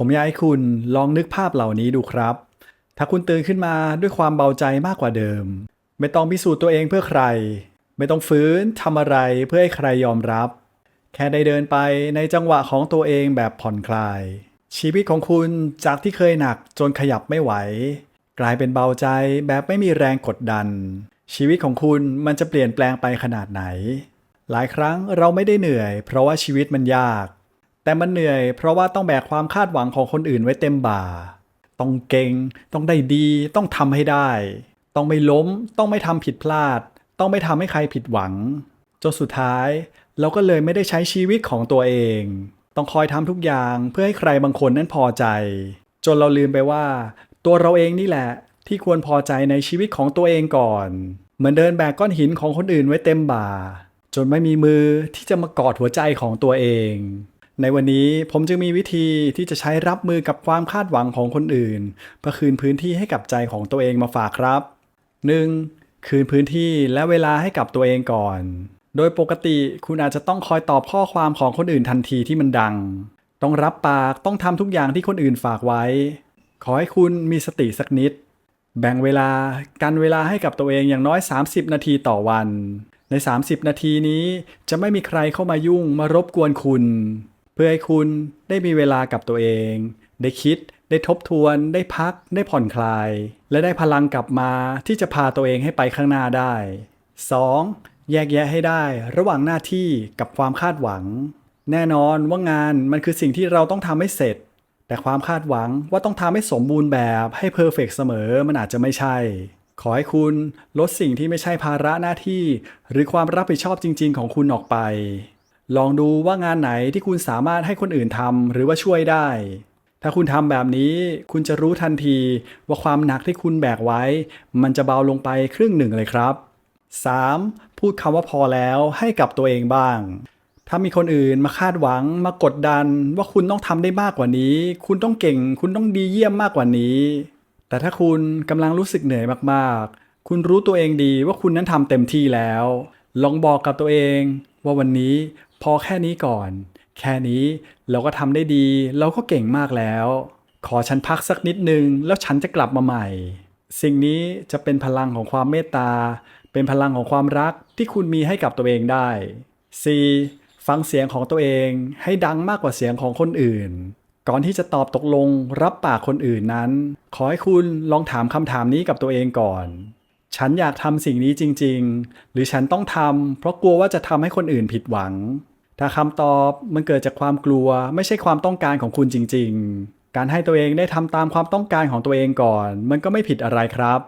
ผมอยากให้คุณลองนึกภาพเหล่านี้ดูครับ ถ้าคุณตื่นขึ้นมาด้วยความเบาใจมากกว่าเดิม ไม่ต้องพิสูจน์ตัวเองเพื่อใคร ไม่ต้องฟื้นทำอะไรเพื่อให้ใครยอมรับ แค่ได้เดินไปในจังหวะของตัวเองแบบผ่อนคลาย ชีวิตของคุณจากที่เคยหนักจนขยับไม่ไหว กลายเป็นเบาใจแบบไม่มีแรงกดดัน ชีวิตของคุณมันจะเปลี่ยนแปลงไปขนาดไหน หลายครั้งเราไม่ได้เหนื่อย เพราะว่าชีวิตมันยาก แต่มันเหนื่อยเพราะว่าต้องแบกความคาดหวังของคนอื่นไว้เต็มบ่า ต้องเก่ง ต้องได้ดี ต้องทำให้ได้ ต้องไม่ล้ม ต้องไม่ทำผิดพลาด ต้องไม่ทำให้ใครผิดหวัง จนสุดท้าย เราก็เลยไม่ได้ใช้ชีวิตของตัวเอง ต้องคอยทำทุกอย่างเพื่อให้ใครบางคนนั้นพอใจ จนเราลืมไปว่า ตัวเราเองนี่แหละ ที่ควรพอใจในชีวิตของตัวเองก่อน เหมือนเดินแบกก้อนหินของคนอื่นไว้เต็มบ่า จนไม่มีมือที่จะมากอดหัวใจของตัวเอง ในวันนี้ผมจึงมีวิธีที่จะใช้รับมือกับความคาดหวังของคนอื่นเพื่อคืนพื้นที่ให้กับใจของตัวเองมาฝากครับ 1. คืนพื้นที่และเวลาให้กับตัวเองก่อน โดยปกติคุณอาจจะต้องคอยตอบข้อความของคนอื่นทันทีที่มันดัง ต้องรับปากต้องทำทุกอย่างที่คนอื่นฝากไว้ ขอให้คุณมีสติสักนิด แบ่งเวลากันเวลาให้กับตัวเองอย่างน้อย 30 นาทีต่อวัน ใน 30 นาทีนี้จะไม่มีใครเข้ามายุ่งมารบกวนคุณ พื่อให้คุณได้มีเวลากับตัวเอง ได้คิด ได้ทบทวน ได้พัก ได้ผ่อนคลาย และได้พลังกลับมาที่จะพาตัวเองให้ไปข้างหน้าได้ 2. แยกแยะให้ได้ระหว่างหน้าที่กับความคาดหวัง แน่นอนว่างานมันคือสิ่งที่เราต้องทำให้เสร็จ แต่ความคาดหวังว่าต้องทำให้สมบูรณ์แบบให้เพอร์เฟกเสมอมันอาจจะไม่ใช่ ขอให้คุณลดสิ่งที่ไม่ใช่ภาระหน้าที่ หรือความรับผิดชอบจริง ๆ ของคุณออกไป ลองดูว่างานไหนที่คุณสามารถให้คนอื่นทำหรือว่าช่วยได้ ถ้าคุณทำแบบนี้คุณจะรู้ทันทีว่าความหนักที่คุณแบกไว้ มันจะเบาลงไปครึ่งหนึ่งเลยครับ 3. พูดคำว่าพอแล้วให้กับตัวเองบ้าง ถ้ามีคนอื่นมาคาดหวังมากดดันว่าคุณต้องทำได้มากกว่านี้ คุณต้องเก่ง คุณต้องดีเยี่ยมมากกว่านี้ แต่ถ้าคุณกำลังรู้สึกเหนื่อยมากๆ คุณรู้ตัวเองดีว่าคุณนั้นทำเต็มที่แล้ว ลองบอกกับตัวเอง ว่าวันนี้ พอแค่นี้ก่อน แค่นี้เราก็ทำได้ดี เราก็เก่งมากแล้ว ขอฉันพักสักนิดนึง แล้วฉันจะกลับมาใหม่ สิ่งนี้จะเป็นพลังของความเมตตา เป็นพลังของความรักที่คุณมีให้กับตัวเองได้ 4. ฟังเสียงของตัวเองให้ดังมากกว่าเสียงของคนอื่น ก่อนที่จะตอบตกลงรับปากคนอื่นนั้น ขอให้คุณลองถามคำถามนี้กับตัวเองก่อน ฉันอยากทำสิ่งนี้จริง ๆ หรือฉันต้องทำเพราะกลัวว่าจะทำให้คนอื่นผิดหวัง ถ้าคำตอบมันเกิดจากความกลัวไม่ใช่ความต้องการของคุณจริง ๆ การให้ตัวเองได้ทำตามความต้องการของตัวเองก่อน มันก็ไม่ผิดอะไรครับ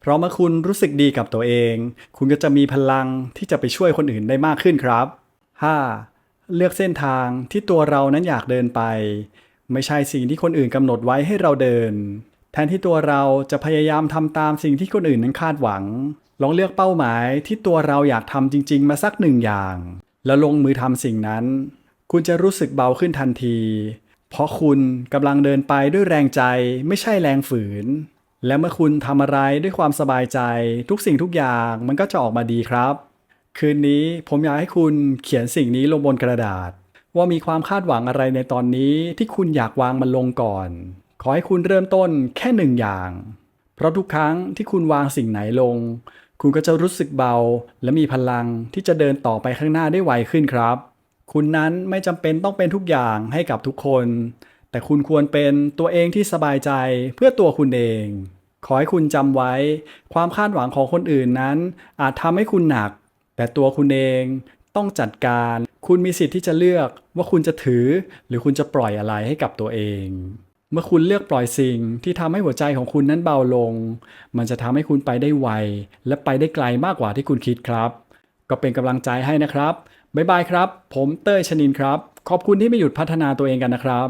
เพราะเมื่อคุณรู้สึกดีกับตัวเอง คุณก็จะมีพลังที่จะไปช่วยคนอื่นได้มากขึ้นครับ 5. เลือกเส้นทางที่ตัวเรานั้นอยากเดินไป ไม่ใช่สิ่งที่คนอื่นกำหนดไว้ให้เราเดิน แทนที่ตัวเราจะพยายามทำตามสิ่งที่คนอื่นนั้นคาดหวัง ลองเลือกเป้าหมายที่ตัวเราอยากทำจริง ๆ มาสักหนึ่งอย่าง แล้วลงมือทำสิ่งนั้น คุณจะรู้สึกเบาขึ้นทันที เพราะคุณกำลังเดินไปด้วยแรงใจไม่ใช่แรงฝืน และเมื่อคุณทำอะไรด้วยความสบายใจ ทุกสิ่งทุกอย่างมันก็จะออกมาดีครับ คืนนี้ผมอยากให้คุณเขียนสิ่งนี้ลงบนกระดาษ ว่ามีความคาดหวังอะไรในตอนนี้ที่คุณอยากวางมันลงก่อน ขอให้คุณเริ่มต้นแค่หนึ่งอย่าง เพราะทุกครั้งที่คุณวางสิ่งไหนลง คุณก็จะรู้สึกเบา และมีพลังที่จะเดินต่อไปข้างหน้าได้ไวขึ้นครับ คุณนั้นไม่จำเป็นต้องเป็นทุกอย่างให้กับทุกคน แต่คุณควรเป็นตัวเองที่สบายใจเพื่อตัวคุณเอง ขอให้คุณจำไว้ ความคาดหวังของคนอื่นนั้น อาจทำให้คุณหนัก แต่ตัวคุณเองต้องจัดการ คุณมีสิทธิ์ที่จะเลือกว่าคุณจะถือ หรือคุณจะปล่อยอะไรให้กับตัวเอง เมื่อคุณเลือกปล่อยสิ่งที่ทำให้หัวใจของคุณนั้นเบาลง มันจะทำให้คุณไปได้ไว และไปได้ไกลมากกว่าที่คุณคิดครับ ก็เป็นกำลังใจให้นะครับ บ๊ายบายครับ ผมเต้ยชนินครับ ขอบคุณที่ไม่หยุดพัฒนาตัวเองกันนะครับ